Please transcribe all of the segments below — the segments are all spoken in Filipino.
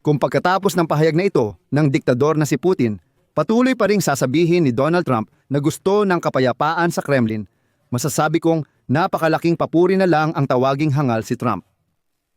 Kung pagkatapos ng pahayag na ito ng diktador na si Putin, patuloy pa ring sasabihin ni Donald Trump na gusto ng kapayapaan sa Kremlin, masasabi kong napakalaking papuri na lang ang tawaging hangal si Trump.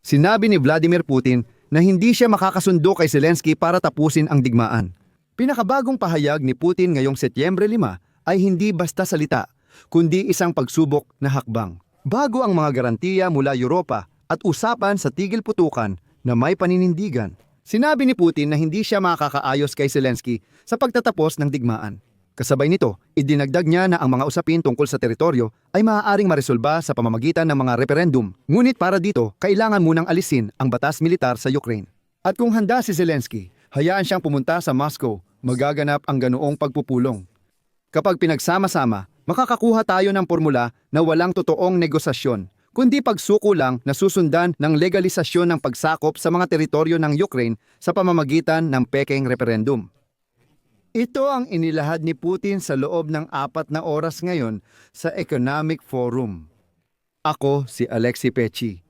Sinabi ni Vladimir Putin na hindi siya makakasundo kay Zelensky para tapusin ang digmaan. Pinakabagong pahayag ni Putin ngayong Setyembre 5 ay hindi basta salita, kundi isang pagsubok na hakbang. Bago ang mga garantiya mula Europa at usapan sa tigil putukan na may paninindigan, sinabi ni Putin na hindi siya makakaayos kay Zelensky sa pagtatapos ng digmaan. Kasabay nito, idinagdag niya na ang mga usapin tungkol sa teritoryo ay maaaring maresolba sa pamamagitan ng mga referendum. Ngunit para dito, kailangan munang alisin ang batas militar sa Ukraine. At kung handa si Zelensky, hayaan siyang pumunta sa Moscow, magaganap ang ganoong pagpupulong. Kapag pinagsama-sama, makakakuha tayo ng formula na walang totoong negosasyon, kundi pagsuko lang na susundan ng legalisasyon ng pagsakop sa mga teritoryo ng Ukraine sa pamamagitan ng Peking referendum. Ito ang inilahad ni Putin sa loob ng apat na oras ngayon sa Economic Forum. Ako si Alexi Pechi.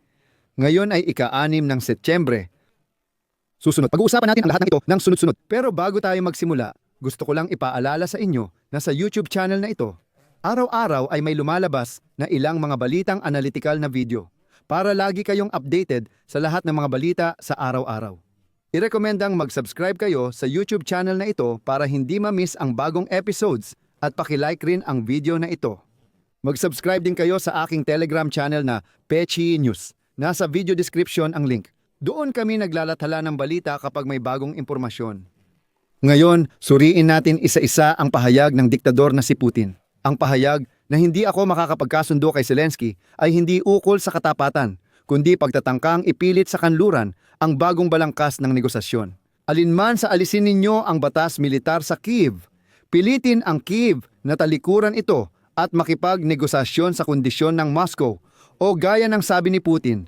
Ngayon ay ika-anim ng Setyembre. Susunod, pag-uusapan natin ang lahat ng ito ng sunod-sunod. Pero bago tayo magsimula, gusto ko lang ipaalala sa inyo na sa YouTube channel na ito, araw-araw ay may lumalabas na ilang mga balitang analytical na video para lagi kayong updated sa lahat ng mga balita sa araw-araw. Irekomendang mag-subscribe kayo sa YouTube channel na ito para hindi ma-miss ang bagong episodes at pakilike rin ang video na ito. Mag-subscribe din kayo sa aking Telegram channel na Pechi News. Nasa video description ang link. Doon kami naglalathala ng balita kapag may bagong impormasyon. Ngayon, suriin natin isa-isa ang pahayag ng diktador na si Putin. Ang pahayag na hindi ako makakapagkasundo kay Zelensky ay hindi ukol sa katapatan, kundi pagtatangkang ipilit sa kanluran ang bagong balangkas ng negosasyon. Alinman sa alisin ninyo ang batas militar sa Kiev, pilitin ang Kiev na talikuran ito at makipagnegosasyon sa kondisyon ng Moscow o gaya ng sabi ni Putin,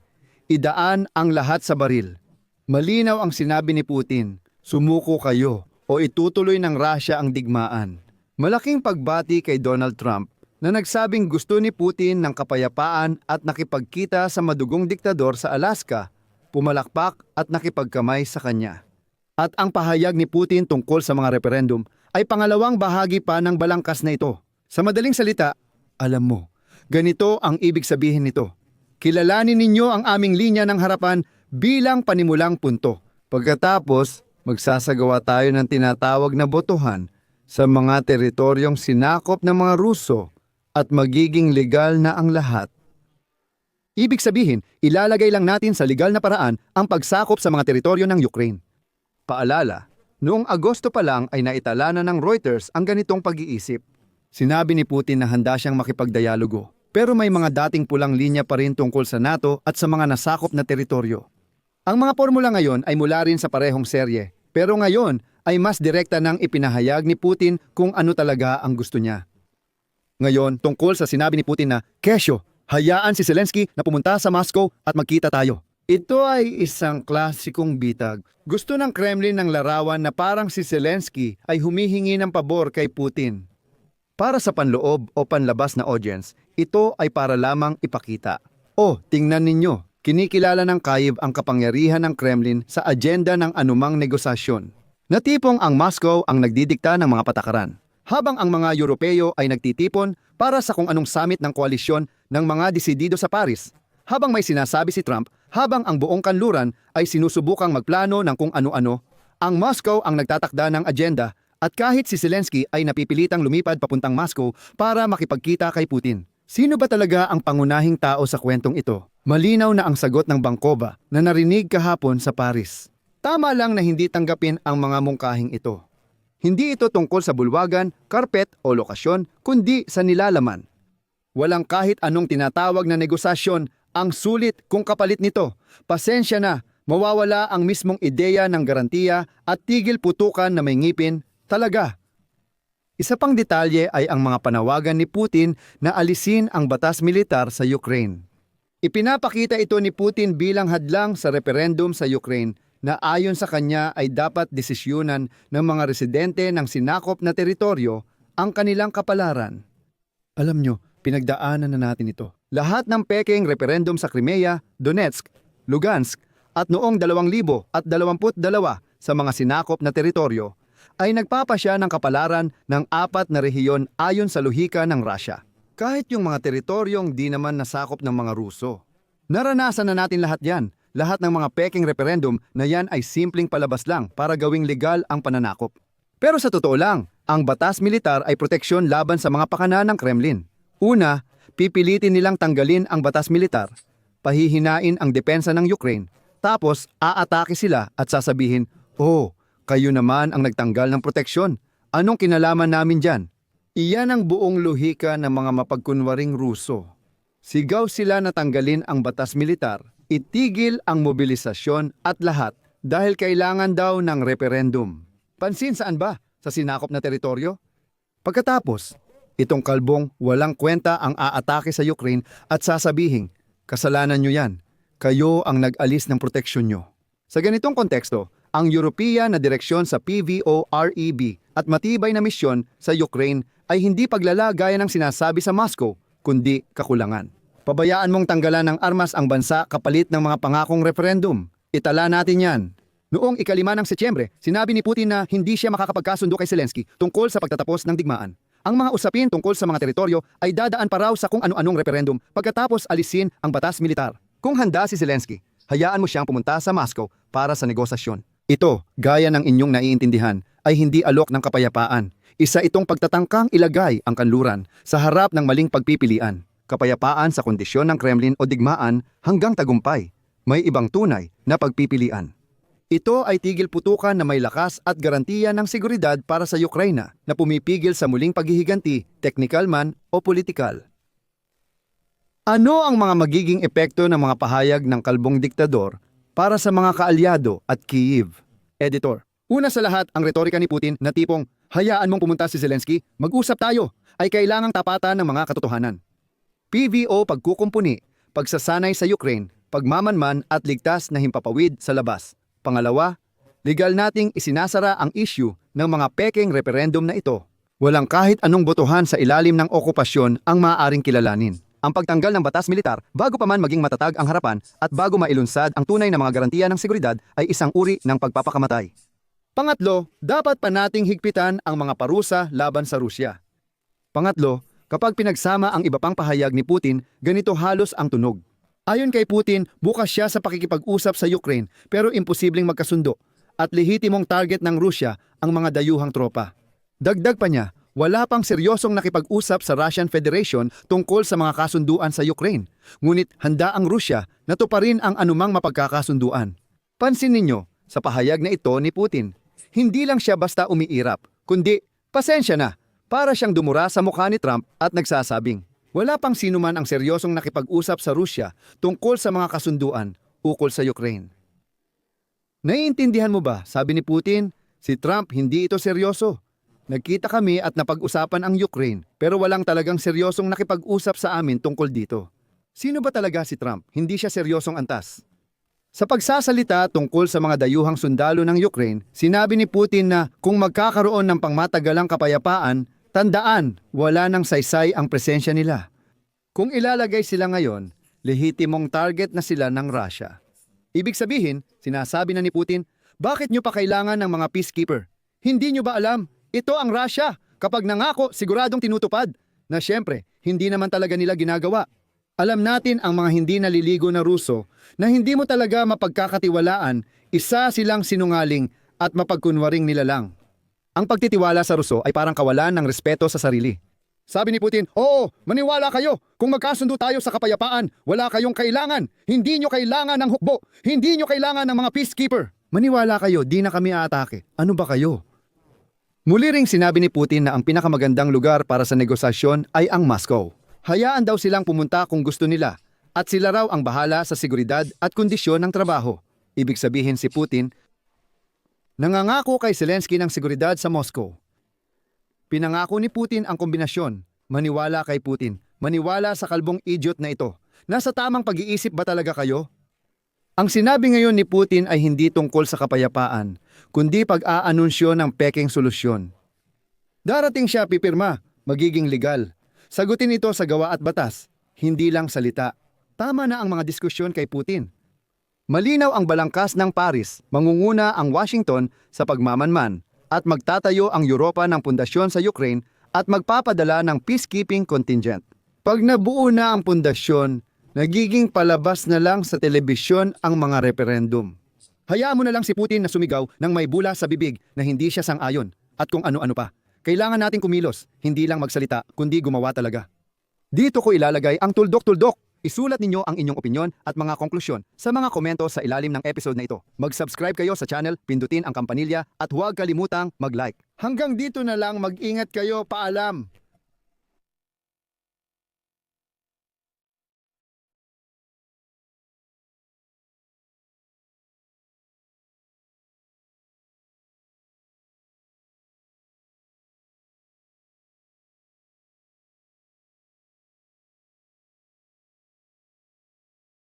idaan ang lahat sa baril. Malinaw ang sinabi ni Putin, sumuko kayo o itutuloy ng Russia ang digmaan. Malaking pagbati kay Donald Trump na nagsabing gusto ni Putin ng kapayapaan at nakipagkita sa madugong diktador sa Alaska, pumalakpak at nakipagkamay sa kanya. At ang pahayag ni Putin tungkol sa mga referendum ay pangalawang bahagi pa ng balangkas na ito. Sa madaling salita, alam mo, ganito ang ibig sabihin nito. Kilalanin ninyo ang aming linya ng harapan bilang panimulang punto. Pagkatapos, magsasagawa tayo ng tinatawag na botohan sa mga teritoryong sinakop ng mga Ruso at magiging legal na ang lahat. Ibig sabihin, ilalagay lang natin sa legal na paraan ang pagsakop sa mga teritoryo ng Ukraine. Paalala, noong Agosto pa lang ay naitala na ng Reuters ang ganitong pag-iisip. Sinabi ni Putin na handa siyang makipagdialogo, pero may mga dating pulang linya pa rin tungkol sa NATO at sa mga nasakop na teritoryo. Ang mga formula ngayon ay mula rin sa parehong serye, pero ngayon ay mas direkta nang ipinahayag ni Putin kung ano talaga ang gusto niya. Ngayon, tungkol sa sinabi ni Putin na, Kesyo, hayaan si Zelensky na pumunta sa Moscow at magkita tayo. Ito ay isang klasikong bitag. Gusto ng Kremlin ng larawan na parang si Zelensky ay humihingi ng pabor kay Putin. Para sa panloob o panlabas na audience, ito ay para lamang ipakita. O, tingnan ninyo, kinikilala ng Kyiv ang kapangyarihan ng Kremlin sa agenda ng anumang negosasyon. Na tipong ang Moscow ang nagdidikta ng mga patakaran habang ang mga Europeo ay nagtitipon para sa kung anong summit ng koalisyon ng mga desidido sa Paris. Habang may sinasabi si Trump, habang ang buong kanluran ay sinusubukang magplano ng kung ano-ano, ang Moscow ang nagtatakda ng agenda at kahit si Zelensky ay napipilitang lumipad papuntang Moscow para makipagkita kay Putin. Sino ba talaga ang pangunahing tao sa kwentong ito? Malinaw na ang sagot ng Bangkova na narinig kahapon sa Paris. Tama lang na hindi tanggapin ang mga mungkahing ito. Hindi ito tungkol sa bulwagan, karpet o lokasyon, kundi sa nilalaman. Walang kahit anong tinatawag na negosasyon ang sulit kung kapalit nito. Pasensya na, mawawala ang mismong ideya ng garantiya at tigil putukan na may ngipin, talaga. Isa pang detalye ay ang mga panawagan ni Putin na alisin ang batas militar sa Ukraine. Ipinapakita ito ni Putin bilang hadlang sa referendum sa Ukraine na ayon sa kanya ay dapat desisyunan ng mga residente ng sinakop na teritoryo ang kanilang kapalaran. Alam nyo, pinagdaanan na natin ito. Lahat ng Peking referendum sa Crimea, Donetsk, Lugansk at noong 2022 sa mga sinakop na teritoryo ay nagpapasya ng kapalaran ng apat na rehiyon ayon sa luhika ng Russia. Kahit yung mga teritoryong di naman nasakop ng mga Ruso. Naranasan na natin lahat yan. Lahat ng mga peking referendum na yan ay simpleng palabas lang para gawing legal ang pananakop. Pero sa totoo lang, ang batas militar ay proteksyon laban sa mga pakana ng Kremlin. Una, pipilitin nilang tanggalin ang batas militar, pahihinain ang depensa ng Ukraine, tapos aatake sila at sasabihin, Oh, kayo naman ang nagtanggal ng proteksyon. Anong kinalaman namin dyan? Iyan ang buong luhika ng mga mapagkunwaring Ruso. Sigaw sila na tanggalin ang batas militar, itigil ang mobilisasyon at lahat dahil kailangan daw ng referendum. Pansin saan ba? Sa sinakop na teritoryo? Pagkatapos, itong kalbong walang kwenta ang aatake sa Ukraine at sasabihin, kasalanan nyo yan. Kayo ang nag-alis ng proteksyon nyo. Sa ganitong konteksto, ang European na direksyon sa PVO-REB at matibay na misyon sa Ukraine ay hindi paglala gaya ng sinasabi sa Moscow, kundi kakulangan. Pabayaan mong tanggalan ng armas ang bansa kapalit ng mga pangakong referendum. Itala natin yan. Noong ikalima ng Setyembre, sinabi ni Putin na hindi siya makakapagkasundo kay Zelensky tungkol sa pagtatapos ng digmaan. Ang mga usapin tungkol sa mga teritoryo ay dadaan pa raw sa kung ano-anong referendum pagkatapos alisin ang batas militar. Kung handa si Zelensky, hayaan mo siyang pumunta sa Moscow para sa negosasyon. Ito, gaya ng inyong naiintindihan, ay hindi alok ng kapayapaan. Isa itong pagtatangkang ilagay ang kanluran sa harap ng maling pagpipilian. Kapayapaan sa kondisyon ng Kremlin o digmaan hanggang tagumpay. May ibang tunay na pagpipilian. Ito ay tigil putukan na may lakas at garantiya ng seguridad para sa Ukraina na pumipigil sa muling paghihiganti, technical man o politikal. Ano ang mga magiging epekto ng mga pahayag ng kalbong diktador para sa mga kaalyado at Kyiv? Editor, una sa lahat ang retorika ni Putin na tipong hayaan mong pumunta si Zelensky, mag-usap tayo, ay kailangang tapatan ng mga katotohanan. PVO pagkukumpuni, pagsasanay sa Ukraine, pagmamanman at ligtas na himpapawid sa labas. Pangalawa, legal nating isinasara ang issue ng mga peking referendum na ito. Walang kahit anong botohan sa ilalim ng okupasyon ang maaaring kilalanin. Ang pagtanggal ng batas militar bago pa man maging matatag ang harapan at bago mailunsad ang tunay na mga garantiya ng seguridad ay isang uri ng pagpapakamatay. Pangatlo, dapat pa nating higpitan ang mga parusa laban sa Rusya. Pangatlo, kapag pinagsama ang iba pang pahayag ni Putin, ganito halos ang tunog. Ayon kay Putin, bukas siya sa pakikipag-usap sa Ukraine pero imposibleng magkasundo at lehitimong target ng Rusya ang mga dayuhang tropa. Dagdag pa niya, wala pang seryosong nakipag-usap sa Russian Federation tungkol sa mga kasunduan sa Ukraine. Ngunit handa ang Rusya na tuparin ang anumang mapagkakasunduan. Pansin ninyo, sa pahayag na ito ni Putin, hindi lang siya basta umiirap, kundi pasensya na, para siyang dumura sa mukha ni Trump at nagsasabing, wala pang sino man ang seryosong nakipag-usap sa Rusya tungkol sa mga kasunduan ukol sa Ukraine. Naiintindihan mo ba, sabi ni Putin, si Trump hindi ito seryoso. Nagkita kami at napag-usapan ang Ukraine pero walang talagang seryosong nakipag-usap sa amin tungkol dito. Sino ba talaga si Trump? Hindi siya seryosong antas. Sa pagsasalita tungkol sa mga dayuhang sundalo ng Ukraine, sinabi ni Putin na kung magkakaroon ng pangmatagalang kapayapaan, tandaan, wala nang saysay ang presensya nila. Kung ilalagay sila ngayon, lehitimong target na sila ng Russia. Ibig sabihin, sinasabi na ni Putin, bakit nyo pa kailangan ng mga peacekeeper? Hindi nyo ba alam? Ito ang Russia. Kapag nangako, siguradong tinutupad. Na syempre, hindi naman talaga nila ginagawa. Alam natin ang mga hindi naliligo na Ruso na hindi mo talaga mapagkakatiwalaan, isa silang sinungaling at mapagkunwaring nila lang. Ang pagtitiwala sa Ruso ay parang kawalan ng respeto sa sarili. Sabi ni Putin, Oo, maniwala kayo. Kung magkasundo tayo sa kapayapaan, wala kayong kailangan. Hindi nyo kailangan ng hukbo. Hindi nyo kailangan ng mga peacekeeper. Maniwala kayo, di na kami aatake. Ano ba kayo? Muli ring sinabi ni Putin na ang pinakamagandang lugar para sa negosasyon ay ang Moscow. Hayaan daw silang pumunta kung gusto nila at sila raw ang bahala sa seguridad at kondisyon ng trabaho. Ibig sabihin si Putin, nangangako kay Zelensky ng seguridad sa Moscow. Pinangako ni Putin ang kombinasyon, maniwala kay Putin, maniwala sa kalbong idiot na ito. Nasa tamang pag-iisip ba talaga kayo? Ang sinabi ngayon ni Putin ay hindi tungkol sa kapayapaan, kundi pag-aanunsyo ng peking solusyon. Darating siya pipirma, magiging legal. Sagutin ito sa gawa at batas, hindi lang salita. Tama na ang mga diskusyon kay Putin. Malinaw ang balangkas ng Paris, mangunguna ang Washington sa pagmamanman at magtatayo ang Europa ng pundasyon sa Ukraine at magpapadala ng peacekeeping contingent. Pag nabuo na ang pundasyon, nagiging palabas na lang sa telebisyon ang mga referendum. Hayaan mo na lang si Putin na sumigaw ng may bula sa bibig na hindi siya sang-ayon at kung ano-ano pa. Kailangan nating kumilos, hindi lang magsalita, kundi gumawa talaga. Dito ko ilalagay ang tuldok-tuldok. Isulat ninyo ang inyong opinyon at mga konklusyon sa mga komento sa ilalim ng episode na ito. Mag-subscribe kayo sa channel, pindutin ang kampanilya at huwag kalimutang mag-like. Hanggang dito na lang, mag-ingat kayo, paalam!